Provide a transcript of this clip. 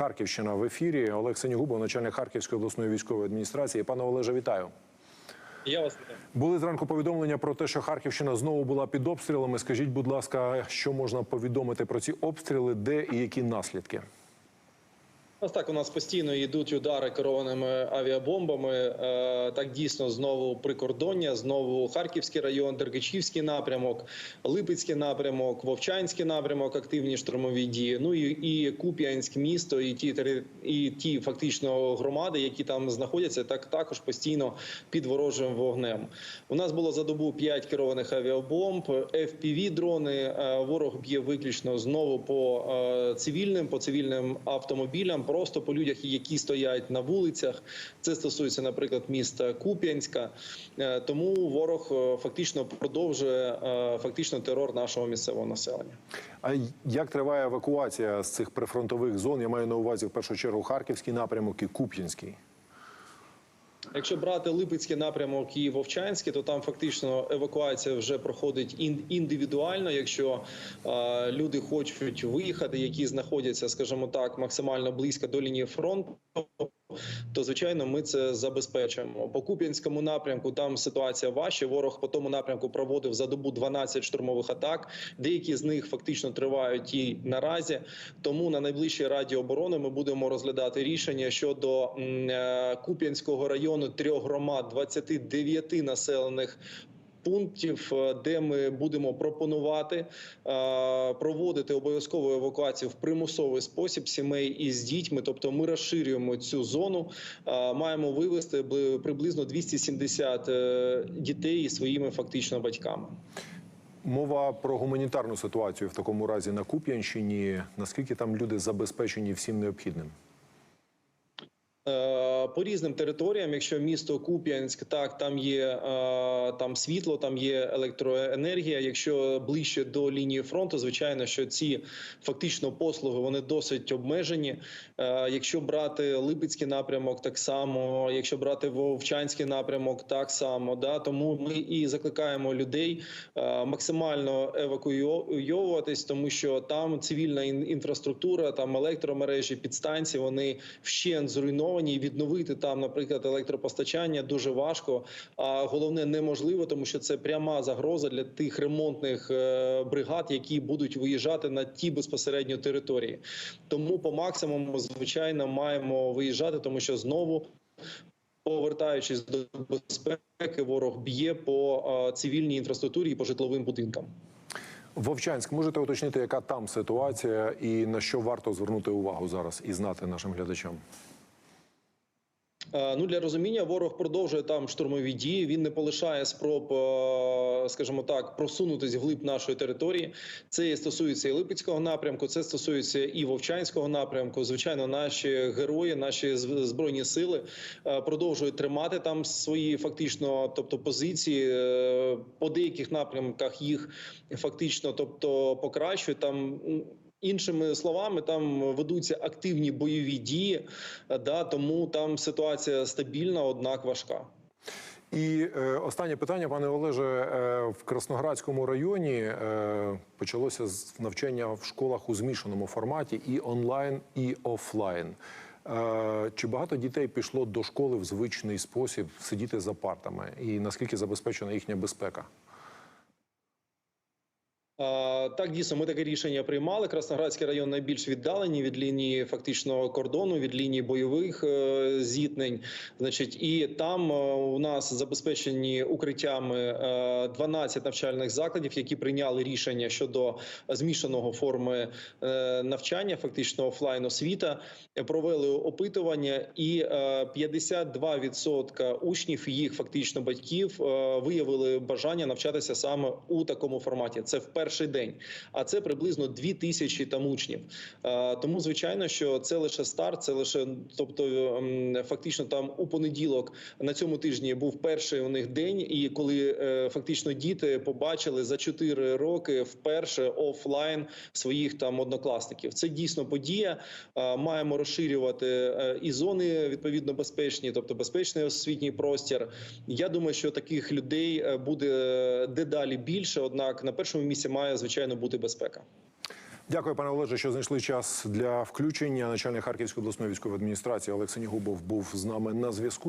Харківщина в ефірі. Олег Сенігубов, начальник Харківської обласної військової адміністрації. Пане Олеже, вітаю. Я вас вітаю. Були зранку повідомлення про те, що Харківщина знову була під обстрілами. Скажіть, будь ласка, що можна повідомити про ці обстріли, де і які наслідки? Ось так у нас постійно йдуть удари керованими авіабомбами. Е, Так дійсно знову прикордоння, знову Харківський район, Дергачівський напрямок, Липецький напрямок, Вовчанський напрямок, активні штурмові дії. Ну і, і Куп'янськ місто, і ті і ті фактично громади, які там знаходяться, так також постійно під ворожим вогнем. У нас було за добу 5 керованих авіабомб, fpv дрони. Е, Ворог б'є виключно знову по е, цивільним, по цивільним автомобілям, просто по людях, які стоять на вулицях. Це стосується, наприклад, міста Куп'янська. Е, Тому ворог е, фактично продовжує е, фактично терор нашого місцевого населення. А як триває евакуація з цих прифронтових зон? Я маю на увазі в першу чергу Харківський напрямок і Куп'янський. Якщо брати Липецький напрямок і Вовчанський, то там фактично евакуація вже проходить ін- індивідуально. Якщо е, люди хочуть виїхати, які знаходяться, скажімо так, максимально близько до лінії фронту. То звичайно, ми це забезпечуємо. По Куп'янському напрямку там ситуація важча. Ворог по тому напрямку проводив за добу 12 штурмових атак. Деякі з них фактично тривають і наразі. Тому на найближчій раді оборони ми будемо розглядати рішення щодо е, Куп'янського району трьох громад, 29 населених. Пунктів, е, де ми будемо пропонувати е, проводити обов'язкову евакуацію в примусовий спосіб сімей із дітьми. Тобто, ми розширюємо цю зону. Е, маємо вивести бли- приблизно 270 е, дітей своїми фактично батьками. Мова про гуманітарну ситуацію в такому разі на Куп'янщині. Наскільки там люди забезпечені всім необхідним? Е, По різним територіям, якщо місто Куп'янськ, так там є е, там світло, там є електроенергія. Якщо ближче до лінії фронту, звичайно, що ці фактично послуги вони досить обмежені. Е, Якщо брати Липецький напрямок, так само, якщо брати Вовчанський напрямок, так само. Да, тому ми і закликаємо людей максимально евакуйовуватись, тому що там цивільна інфраструктура, там електромережі, підстанції, вони вщент зруйновані. І відновити там, наприклад, електропостачання дуже важко. А головне неможливо, тому що це пряма загроза для тих ремонтних е, бригад, які будуть виїжджати на ті безпосередньо території. Тому по максимуму, звичайно, маємо виїжджати, тому що знову. Повертаючись до безпеки, ворог б'є по е, цивільній інфраструктурі і по житловим будинкам. Вовчанськ, можете уточнити, яка там ситуація і на що варто звернути увагу зараз і знати нашим глядачам? Е, Ну для розуміння ворог продовжує там штурмові дії. Він не полишає спроб, е, скажімо так, просунутись вглиб нашої території. Це стосується і Липецького напрямку, це стосується і Вовчанського напрямку. Звичайно, наші герої, наші збройні сили е, продовжують тримати там свої фактично, тобто позиції по деяких напрямках їх фактично, тобто покращують там. Іншими словами, там ведуться активні бойові дії, е, да тому там ситуація стабільна, однак важка. І е, останнє питання, пане Олеже, е, в Красноградському районі е, почалося навчання в школах у змішаному форматі і онлайн, і офлайн. Е, чи багато дітей пішло до школи в звичний спосіб сидіти за партами? І наскільки забезпечена їхня безпека? Так, дійсно, ми таке рішення приймали. Красноградський район найбільш віддалений від лінії фактично кордону, від лінії бойових е, зіткнень. Значить, і там е, у нас забезпечені укриттями е, 12 навчальних закладів, які прийняли рішення щодо змішаного форми е, навчання, фактично офлайн освіта. Е, Провели опитування, і е, 52% учнів їх фактично батьків е, виявили бажання навчатися саме у такому форматі. Це в перший день, а це приблизно 2 тисячі там учнів. Тому звичайно, що це лише старт, це лише, тобто ем, фактично там у понеділок на цьому тижні був перший у них день, і коли е, фактично діти побачили за 4 роки вперше офлайн своїх там однокласників. Це дійсно подія. Маємо розширювати е, і зони відповідно безпечні, тобто безпечний освітній простір. Я думаю, що таких людей е, буде дедалі більше однак на першому місці має звичайно бути безпека. Дякую, пане Олеже, що знайшли час для включення. Начальник Харківської обласної військової адміністрації Олексій Губов був з нами на зв'язку.